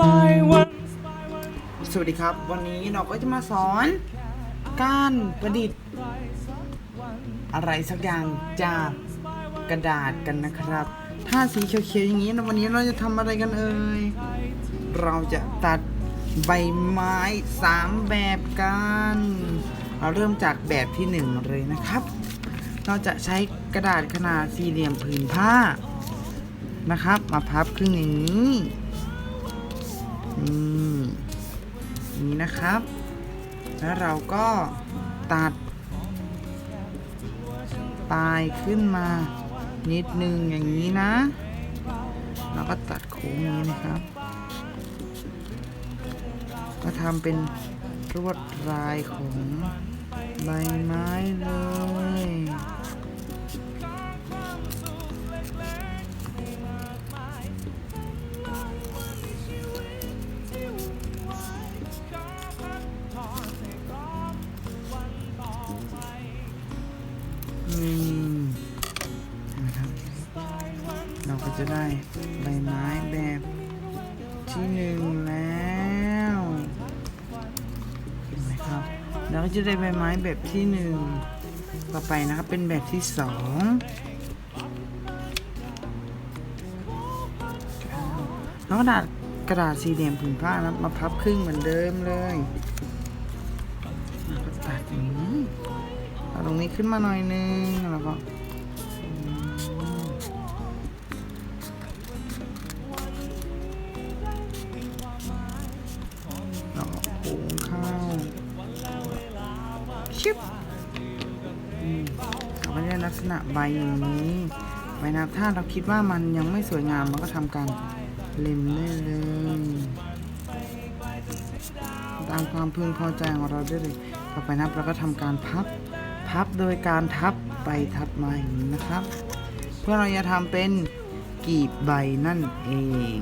spy one สวัสดีครับ วันนี้เราก็จะมาสอน การประดิษฐ์ อะไรสักอย่างจากกระดาษกันนะครับ ถ้าสีเขียวๆอย่างนี้นะวันนี้เราจะทำอะไรกันเอ่ยเราจะตัดใบไม้สามแบบกันเราเริ่มจากแบบที่หนึ่งเลยนะครับ เราจะใช้กระดาษขนาดสี่เหลี่ยมผืนผ้านะครับ มาพับครึ่งอย่างนี้ นี่นี้นะครับ แล้วเราก็ตัดปลายขึ้นมานิดนึงอย่างนี้นะ แล้วก็ตัดโค้งอย่างนี้นะครับ ก็ทำเป็นลวดลายของใบไม้เลย นะครับ เราก็จะได้ใบไม้แบบที่หนึ่งแล้วเห็นไหมครับเราก็จะได้ใบไม้แบบที่หนึ่งต่อไปนะครับเป็นแบบที่สองแล้วกระดาษกระดาษสี่เหลี่ยมผืนผ้านะมาพับครึ่งเหมือนเดิมเลยแล้วก็ตัดอย่างนี้ เอาตรงนี้ขึ้นมาหน่อยนึงแล้วก็มแล้วก็โค้งข้าชิบอืมเราก็ได้ลักษณะใบอย่างนี้ใบนะถ้าเราคิดว่ามันยังไม่สวยงามเราก็ทำการเล็มได้เลย ตามความพึงพอใจของเราได้เลย ต่อไปนะเราก็ทำการพับ พับโดยการทับไปทับมาอย่างนี้นะครับ เพื่อเราจะทำเป็นกีบใบนั่นเอง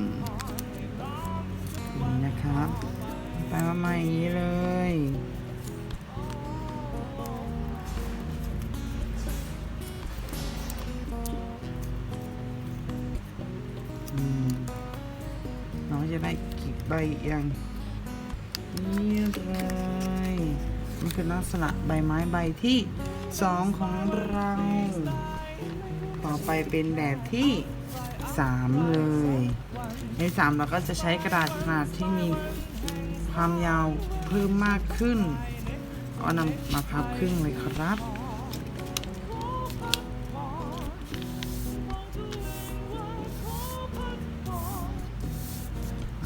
นี่นะครับไปมาอย่างนี้เลยอืมเราก็จะได้กีบใบอย่างนี่เลย นี่คือลักษณะใบไม้ใบที่สองของเรา ต่อไปเป็นแบบที่สามเลย ในสามเราก็จะใช้กระดาษขนาดที่มีความยาวเพิ่มมากขึ้น เอานำมาพับครึ่งเลยครับ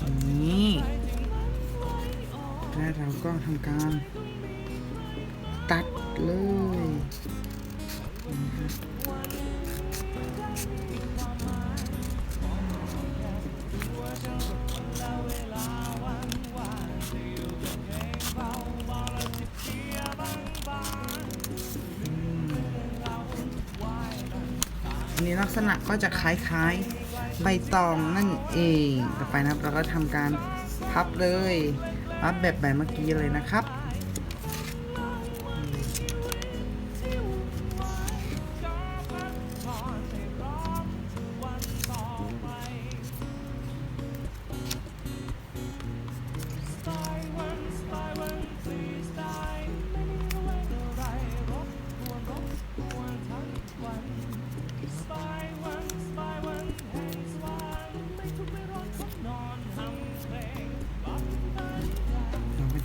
อันนี้และเราก็ทำการ ตัดเลยนะครับอันนี้ลักษณะก็จะคล้ายๆใบตองนั่นเอง ต่อไปนะครับเราก็ทำการพับเลย พับแบบแบบเมื่อกี้เลยนะครับ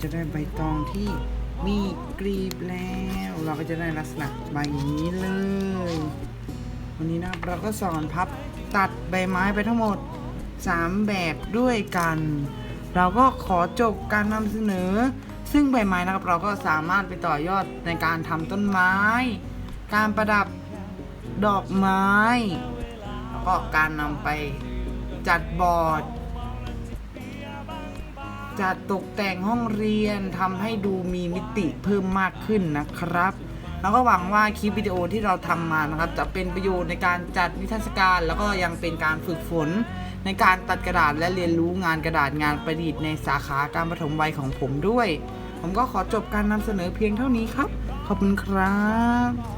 จะได้ใบตองที่มีกรีบแล้ว เราก็จะได้ลักษณะใบอย่างนี้เลย วันนี้นะเราก็สอนพับตัดใบไม้ไปทั้งหมด 3 แบบด้วยกัน เราก็ขอจบการนำเสนอ ซึ่งใบไม้นะครับเราก็สามารถไปต่อยอดในการทำต้นไม้ การประดับดอกไม้ แล้วก็การนำไปจัดบอร์ด จัดตกแต่งห้องเรียนทำให้ดูมีมิติเพิ่มมากขึ้นนะครับ แล้วก็หวังว่าคลิปวิดีโอที่เราทำมานะครับ จะเป็นประโยชน์ในการจัดนิทรรศการ แล้วก็ยังเป็นการฝึกฝน ในการตัดกระดาษและเรียนรู้งานกระดาษงานประดิษฐ์ในสาขาการปฐมวัยของผมด้วย ผมก็ขอจบการนำเสนอเพียงเท่านี้ครับ ขอบคุณครับ